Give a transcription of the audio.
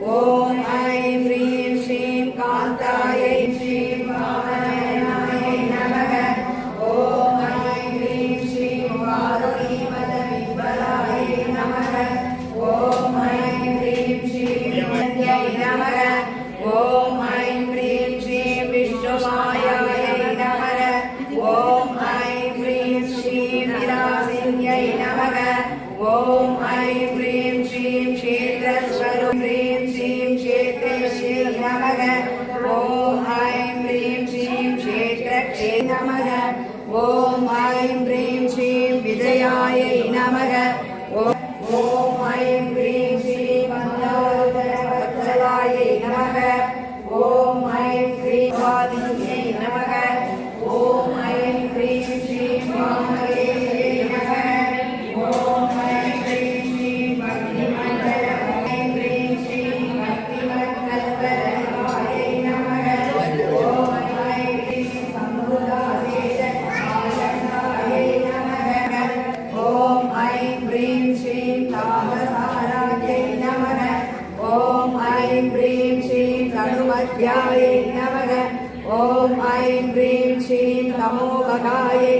ஓம் ஐ ஸ்ரீம் ஸ்ரீம் காந்தாயை ஸ்ரீம் பாவனாயை நமக. ஓம் ஐ ஸ்ரீம் ஸ்ரீம் பாரோகி மத விபலாயை நமக. ஓம் ஐ ஸ்ரீம் ஸ்ரீம் நமக. ஓம் ஐ ஸ்ரீம் ஸ்ரீம் விஷ்ணுமாயாயை நமக. ஓம் श्रीर्नमः ॐ ऐं ह्रीं श्रीं क्षेत्रक्षे नमः ॐ ऐं ह्रीं श्रीं विजयायै नमः ॐ ऐं ह्रीं उपाध्यायै नमः ॐ ऐं ह्रीं श्रीं तमोभगायै